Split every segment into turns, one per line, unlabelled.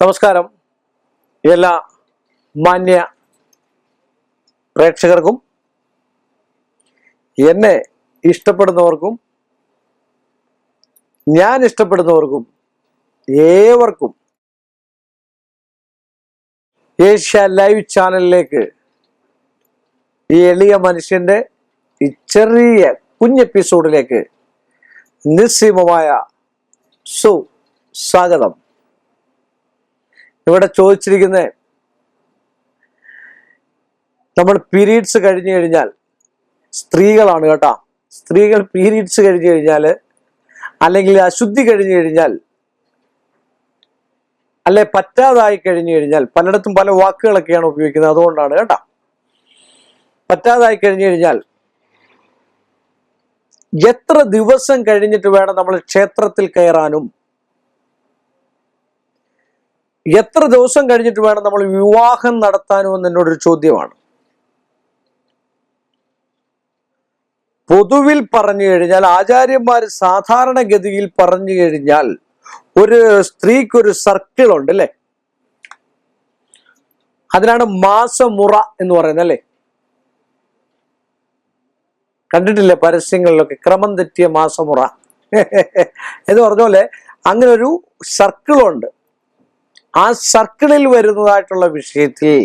നമസ്കാരം. എല്ലാ മാന്യ പ്രേക്ഷകർക്കും എന്നെ ഇഷ്ടപ്പെടുന്നവർക്കും ഞാൻ ഇഷ്ടപ്പെടുന്നവർക്കും ഏവർക്കും ഏഷ്യ ലൈവ് ചാനലിലേക്ക് ഈ എളിയ മനുഷ്യന്റെ ഈ ചെറിയ കുഞ്ഞെപ്പിസോഡിലേക്ക് നിസ്സീമമായ സു സ്വാഗതം ഇവിടെ ചോദിച്ചിരിക്കുന്ന നമ്മൾ പീരീഡ്സ് കഴിഞ്ഞു കഴിഞ്ഞാൽ സ്ത്രീകളാണ് കേട്ടോ. സ്ത്രീകൾ പീരീഡ്സ് കഴിഞ്ഞു കഴിഞ്ഞാൽ അല്ലെങ്കിൽ അശുദ്ധി കഴിഞ്ഞു കഴിഞ്ഞാൽ അല്ലെ പറ്റാതായി കഴിഞ്ഞു കഴിഞ്ഞാൽ പലയിടത്തും പല വാക്കുകളൊക്കെയാണ് ഉപയോഗിക്കുന്നത് അതുകൊണ്ടാണ് കേട്ടോ. പറ്റാതായി കഴിഞ്ഞു കഴിഞ്ഞാൽ എത്ര ദിവസം കഴിഞ്ഞിട്ട് വേണം നമ്മൾ ക്ഷേത്രത്തിൽ കയറാനും എത്ര ദിവസം കഴിഞ്ഞിട്ട് വേണം നമ്മൾ വിവാഹം നടത്താനും എന്ന് എന്നോടൊരു ചോദ്യമാണ്. പൊതുവിൽ പറഞ്ഞു കഴിഞ്ഞാൽ ആചാര്യന്മാർ സാധാരണഗതിയിൽ പറഞ്ഞു കഴിഞ്ഞാൽ ഒരു സ്ത്രീക്ക് ഒരു സർക്കിൾ ഉണ്ട് അല്ലേ? അതിനാണ് മാസമുറ എന്ന് പറയുന്നത് അല്ലേ? കണ്ടിട്ടില്ലേ പരസ്യങ്ങളിലൊക്കെ? ക്രമം തെറ്റിയ മാസമുറ. എന്ന് പറഞ്ഞ പോലെ അങ്ങനെ ഒരു സർക്കിളുണ്ട്. ആ സർക്കിളിൽ വരുന്നതായിട്ടുള്ള വിഷയത്തിൽ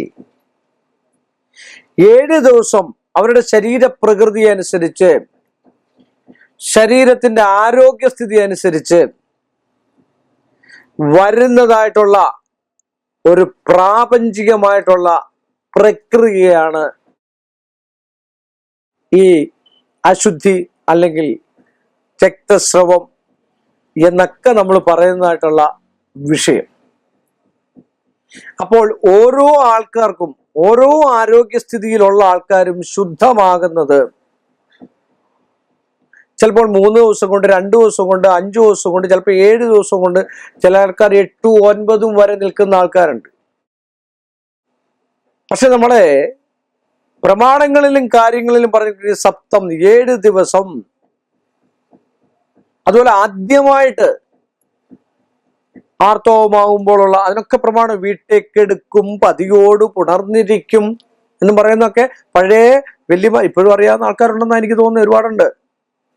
ഏഴ് ദിവസം അവരുടെ ശരീര പ്രകൃതി അനുസരിച്ച് ശരീരത്തിന്റെ ആരോഗ്യസ്ഥിതി അനുസരിച്ച് വരുന്നതായിട്ടുള്ള ഒരു പ്രാപഞ്ചികമായിട്ടുള്ള പ്രക്രിയയാണ് ഈ അശുദ്ധി അല്ലെങ്കിൽ രക്തസ്രവം എന്നൊക്കെ നമ്മൾ പറയുന്നതായിട്ടുള്ള വിഷയം. അപ്പോൾ ഓരോ ആൾക്കാർക്കും ഓരോ ആരോഗ്യസ്ഥിതിയിലുള്ള ആൾക്കാരും ശുദ്ധമാകുന്നത്. ചിലപ്പോൾ മൂന്ന് ദിവസം കൊണ്ട് രണ്ട് ദിവസം കൊണ്ട് അഞ്ച് ദിവസം കൊണ്ട് ചിലപ്പോൾ ഏഴ് ദിവസം കൊണ്ട് ചില ആൾക്കാർ എട്ടും ഒൻപതും വരെ നിൽക്കുന്ന ആൾക്കാരുണ്ട്. പക്ഷെ നമ്മളെ പ്രമാണങ്ങളിലും കാര്യങ്ങളിലും പറഞ്ഞിട്ടുണ്ട് സപ്തം ഏഴ് ദിവസം. അതുപോലെ ആദ്യമായിട്ട് ആർത്തവമാകുമ്പോഴുള്ള അതിനൊക്കെ പ്രമാണം വീട്ടേക്കെടുക്കും പതിയോട് പുണർന്നിരിക്കും എന്ന് പറയുന്നൊക്കെ പഴയ വലിയ ഇപ്പോഴും അറിയാവുന്ന ആൾക്കാരുണ്ടെന്ന് എനിക്ക് തോന്നുന്നു ഒരുപാടുണ്ട്.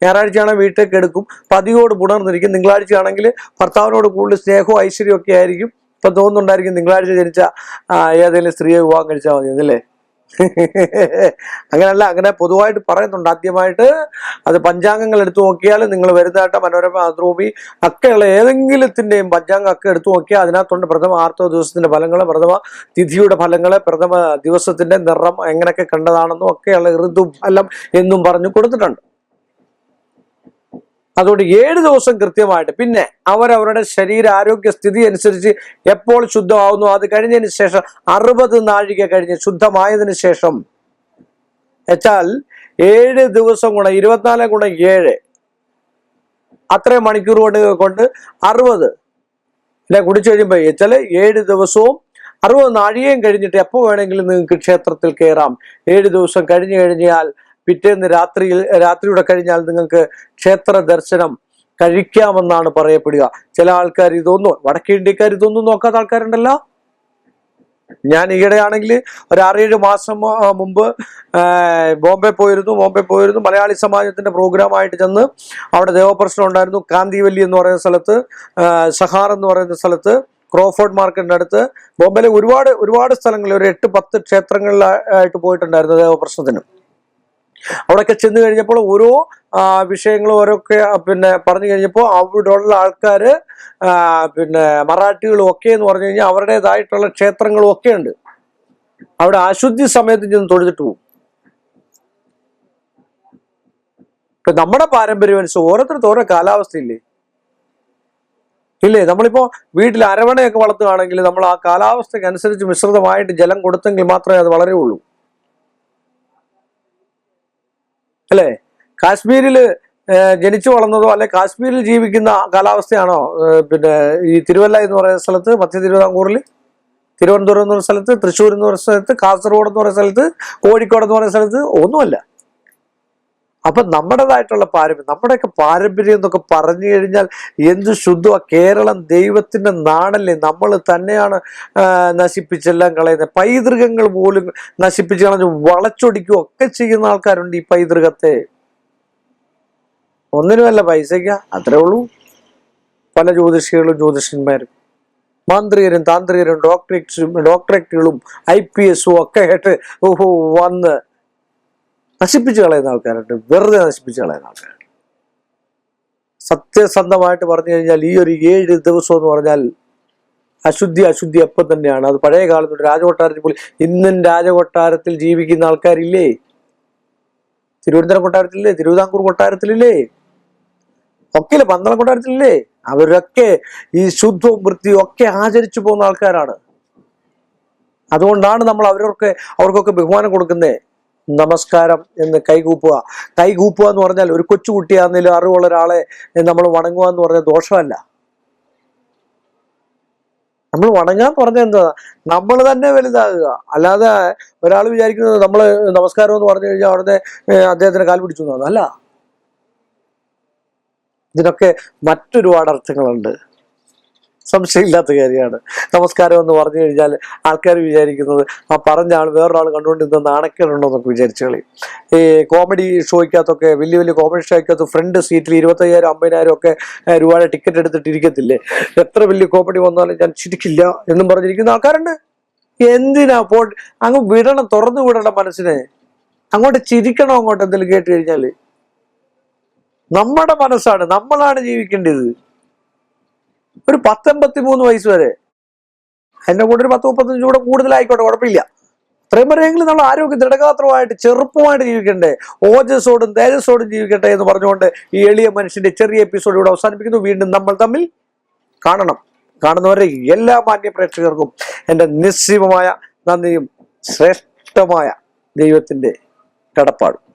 ഞായറാഴ്ചയാണെങ്കിൽ വീട്ടിലേക്ക് എടുക്കും പതിയോട് പുണർന്നിരിക്കും. തിങ്കളാഴ്ചയാണെങ്കിൽ ഭർത്താവിനോട് കൂടുതൽ സ്നേഹവും ഐശ്വര്യവും ഒക്കെ ആയിരിക്കും. ഇപ്പം തോന്നുന്നുണ്ടായിരിക്കും തിങ്കളാഴ്ച ജനിച്ച ഏതെങ്കിലും സ്ത്രീയെ വിവാഹം കഴിച്ചാൽ മതി എന്നല്ലേ അങ്ങനല്ല അങ്ങനെ പൊതുവായിട്ട് പറയുന്നുണ്ട്. ആദ്യമായിട്ട് അത് പഞ്ചാംഗങ്ങൾ എടുത്തു നോക്കിയാൽ നിങ്ങൾ വരുന്നതായിട്ട് മനോരമ മാതൃഭൂമി ഒക്കെയുള്ള ഏതെങ്കിലത്തിന്റെയും പഞ്ചാംഗം ഒക്കെ എടുത്തു നോക്കിയാൽ അതിനകത്തുണ്ട് പ്രഥമ ആർത്തവ ദിവസത്തിന്റെ ഫലങ്ങൾ പ്രഥമ തിഥിയുടെ ഫലങ്ങൾ പ്രഥമ ദിവസത്തിന്റെ നിറം എങ്ങനെയൊക്കെ കണ്ടതാണെന്നും ഒക്കെയുള്ള ഋതു ഫലം എന്നും പറഞ്ഞു കൊടുത്തിട്ടുണ്ട്. അതുകൊണ്ട് ഏഴ് ദിവസം കൃത്യമായിട്ട്. പിന്നെ അവരവരുടെ ശരീര ആരോഗ്യ സ്ഥിതി അനുസരിച്ച് എപ്പോൾ ശുദ്ധമാവുന്നു? അത് കഴിഞ്ഞതിന് ശേഷം അറുപത് നാഴിക കഴിഞ്ഞ് ശുദ്ധമായതിനു ശേഷം വെച്ചാൽ ഏഴ് ദിവസം ഗുണം ഇരുപത്തിനാല് ഗുണം ഏഴ്. അത്രയും മണിക്കൂർ കൊണ്ട് കൊണ്ട് അറുപത്. അല്ലെ കുടിച്ചു കഴിയുമ്പോൾ വെച്ചാൽ ഏഴ് ദിവസവും അറുപത് നാഴികയും കഴിഞ്ഞിട്ട് എപ്പോൾ വേണമെങ്കിലും നിങ്ങൾക്ക് ക്ഷേത്രത്തിൽ കയറാം. ഏഴ് ദിവസം കഴിഞ്ഞു കഴിഞ്ഞാൽ പിറ്റേന്ന് രാത്രിയിൽ രാത്രിയുടെ കഴിഞ്ഞാൽ നിങ്ങൾക്ക് ക്ഷേത്ര ദർശനം കഴിക്കാമെന്നാണ് പറയപ്പെടുക. ചില ആൾക്കാർ ഇതൊന്നും വടക്കേ ഇന്ത്യക്കാർ ഇതൊന്നും നോക്കാത്ത ആൾക്കാരുണ്ടല്ലോ. ഞാൻ ഈയിടെയാണെങ്കിൽ ഒരു ആറേഴ് മാസം മുമ്പ് ബോംബെ പോയിരുന്നു ബോംബെ പോയിരുന്നു. മലയാളി സമാജത്തിന്റെ പ്രോഗ്രാമായിട്ട് ചെന്ന് അവിടെ ദേവപ്രശ്നം ഉണ്ടായിരുന്നു. കാന്തിവല്ലി എന്ന് പറയുന്ന സ്ഥലത്ത് സഹാർ എന്ന് പറയുന്ന സ്ഥലത്ത് ക്രോഫോർഡ് മാർക്കറ്റിന്റെ അടുത്ത്. ബോംബെയിലെ ഒരുപാട് ഒരുപാട് സ്ഥലങ്ങളിൽ ഒരു എട്ട് പത്ത് ക്ഷേത്രങ്ങളിലായിട്ട് പോയിട്ടുണ്ടായിരുന്നു ദേവപ്രശ്നത്തിന്. അവിടെയൊക്കെ ചെന്ന് കഴിഞ്ഞപ്പോൾ ഓരോ വിഷയങ്ങളും ഓരോക്കെ പിന്നെ പറഞ്ഞു കഴിഞ്ഞപ്പോൾ അവിടെയുള്ള ആൾക്കാര് ആ, പിന്നെ മറാഠികളും ഒക്കെ എന്ന് പറഞ്ഞു കഴിഞ്ഞാൽ അവരുടേതായിട്ടുള്ള ക്ഷേത്രങ്ങളും ഒക്കെ ഉണ്ട്. അവിടെ അശുദ്ധി സമയത്ത് ചെന്ന് തൊഴുതിട്ട് പോകും ഇപ്പൊ നമ്മുടെ പാരമ്പര്യം അനുസരിച്ച് ഓരോരുത്തർക്ക് ഓരോ കാലാവസ്ഥയില്ലേ? ഇല്ലേ? നമ്മളിപ്പോ വീട്ടിൽ അരവണയൊക്കെ വളർത്തുകയാണെങ്കിൽ നമ്മൾ ആ കാലാവസ്ഥയ്ക്ക് അനുസരിച്ച് മിശ്രിതമായിട്ട് ജലം കൊടുത്തെങ്കിൽ മാത്രമേ അത് വളരെയുള്ളൂ. അല്ലേ? കാശ്മീരിൽ ജനിച്ചു വളർന്നതോ അല്ലെ കാശ്മീരിൽ ജീവിക്കുന്ന കാലാവസ്ഥയാണോ? പിന്നെ ഈ തിരുവല്ല എന്ന് പറയുന്ന സ്ഥലത്ത് മധ്യ തിരുവിതാംകൂറിൽ തിരുവനന്തപുരം എന്ന് പറയുന്ന സ്ഥലത്ത് തൃശ്ശൂർ എന്ന് പറയുന്ന സ്ഥലത്ത് കാസർഗോഡ് എന്ന് പറയുന്ന സ്ഥലത്ത് കോഴിക്കോട് എന്ന് പറയുന്ന സ്ഥലത്ത് ഒന്നുമല്ല. അപ്പൊ നമ്മുടേതായിട്ടുള്ള പാരമ്പര്യം നമ്മുടെയൊക്കെ പാരമ്പര്യം എന്നൊക്കെ പറഞ്ഞു കഴിഞ്ഞാൽ എന്ത് ശുദ്ധ കേരളം ദൈവത്തിന്റെ നാടല്ലേ നമ്മൾ തന്നെയാണ് നശിപ്പിച്ചെല്ലാം കളയുന്നത് പൈതൃകങ്ങൾ പോലും നശിപ്പിച്ച് കളഞ്ഞ് വളച്ചൊടിക്കുകയും ഒക്കെ ചെയ്യുന്ന ആൾക്കാരുണ്ട് ഈ പൈതൃകത്തെ. ഒന്നിനുമല്ല പൈസയ്ക്ക അത്രേ ഉള്ളൂ. പല ജ്യോതിഷികളും ജ്യോതിഷന്മാരും മാന്ത്രികരും താന്ത്രികരും ഡോക്ടറേറ്റ്സും ഡോക്ടറേറ്റുകളും ഐ പി എസും ഒക്കെ ആയിട്ട് ഓഹോ വന്ന് നശിപ്പിച്ചു കളയുന്ന ആൾക്കാരുണ്ട്. വെറുതെ നശിപ്പിച്ചു കളയുന്ന ആൾക്കാരുണ്ട്. സത്യസന്ധമായിട്ട് പറഞ്ഞു കഴിഞ്ഞാൽ ഈ ഒരു ഏഴ് ദിവസം എന്ന് പറഞ്ഞാൽ അശുദ്ധി അശുദ്ധി അപ്പം തന്നെയാണ്. അത് പഴയ കാലത്ത് രാജകൊട്ടാരത്തിൽ പോലും ഇന്നും രാജകൊട്ടാരത്തിൽ ജീവിക്കുന്ന ആൾക്കാരില്ലേ? തിരുവനന്തപുരം കൊട്ടാരത്തിലില്ലേ? തിരുവിതാംകൂർ കൊട്ടാരത്തിലില്ലേ? ഒക്കെയില്ലേ പന്തളം കൊട്ടാരത്തിലില്ലേ? അവരൊക്കെ ഈ ശുദ്ധവും വൃത്തിയും ഒക്കെ ആചരിച്ചു പോകുന്ന ആൾക്കാരാണ്. അതുകൊണ്ടാണ് നമ്മൾ അവരൊക്കെ അവർക്കൊക്കെ ബഹുമാനം കൊടുക്കുന്നേ. നമസ്കാരം എന്ന് കൈകൂപ്പുക. കൈകൂപ്പുക എന്ന് പറഞ്ഞാൽ ഒരു കൊച്ചുകുട്ടിയാണെങ്കിലും അറിവുള്ള ഒരാളെ നമ്മൾ വണങ്ങുക എന്ന് പറഞ്ഞാൽ ദോഷമല്ല. നമ്മൾ വണങ്ങാൻ പറഞ്ഞ എന്താ? നമ്മൾ തന്നെ വലുതാകുക. അല്ലാതെ ഒരാൾ വിചാരിക്കുന്നത് നമ്മൾ നമസ്കാരം എന്ന് പറഞ്ഞു കഴിഞ്ഞാൽ ഏഹ്, അദ്ദേഹത്തിന് കാൽ പിടിച്ചു അല്ല. ഇതിനൊക്കെ മറ്റൊരുപാട് അർത്ഥങ്ങളുണ്ട്. സംശയമില്ലാത്ത കാര്യമാണ്. നമസ്കാരം എന്ന് പറഞ്ഞു കഴിഞ്ഞാൽ ആൾക്കാർ വിചാരിക്കുന്നത് ആ പറഞ്ഞ ആൾ വേറൊരാൾ കണ്ടുകൊണ്ടിരുന്ന നാണക്കേടുണ്ടോ എന്നൊക്കെ വിചാരിച്ചു കളി. ഈ കോമഡി ഷോയ്ക്കകത്തൊക്കെ വലിയ വലിയ കോമഡി ഷോയ്ക്കകത്ത് ഫ്രണ്ട് സീറ്റിൽ ഇരുപത്തയ്യായിരം അമ്പതിനായിരം ഒക്കെ രൂപയുടെ ടിക്കറ്റ് എടുത്തിട്ടിരിക്കത്തില്ലേ? എത്ര വലിയ കോമഡി വന്നാലും ഞാൻ ചിരിക്കില്ല എന്നും പറഞ്ഞിരിക്കുന്ന ആൾക്കാരുണ്ട്. എന്തിനാ പോ അങ്ങ് വിടണം തുറന്നു വിടണം മനസ്സിനെ. അങ്ങോട്ട് ചിരിക്കണം അങ്ങോട്ട് എന്തെങ്കിലും കേട്ട് കഴിഞ്ഞാൽ? നമ്മുടെ മനസ്സാണ് നമ്മളാണ് ജീവിക്കേണ്ടത്. ഒരു പത്തൊമ്പത്തി മൂന്ന് വയസ്സ് വരെ. എന്നെ കൂടെ ഒരു പത്ത് മുപ്പത്തഞ്ച് കൂടെ കൂടുതലായിക്കോട്ടെ കുഴപ്പമില്ല. അത്രയും വരെയെങ്കിലും നമ്മൾ ആരോഗ്യ ദൃഢഗാത്രമായിട്ട് ചെറുപ്പമായിട്ട് ജീവിക്കണ്ടേ? ഓജസ്സോടും തേജസ്സോടും ജീവിക്കട്ടെ എന്ന് പറഞ്ഞുകൊണ്ട് ഈ എളിയ മനുഷ്യന്റെ ചെറിയ എപ്പിസോഡ് ഇവിടെ അവസാനിപ്പിക്കുന്നു. വീണ്ടും നമ്മൾ തമ്മിൽ കാണണം. കാണുന്നവരെ എല്ലാ മാന്യ പ്രേക്ഷകർക്കും എന്റെ നിസ്സീമമായ നന്ദിയും ശ്രേഷ്ഠമായ ദൈവത്തിന്റെ കടപ്പാടും.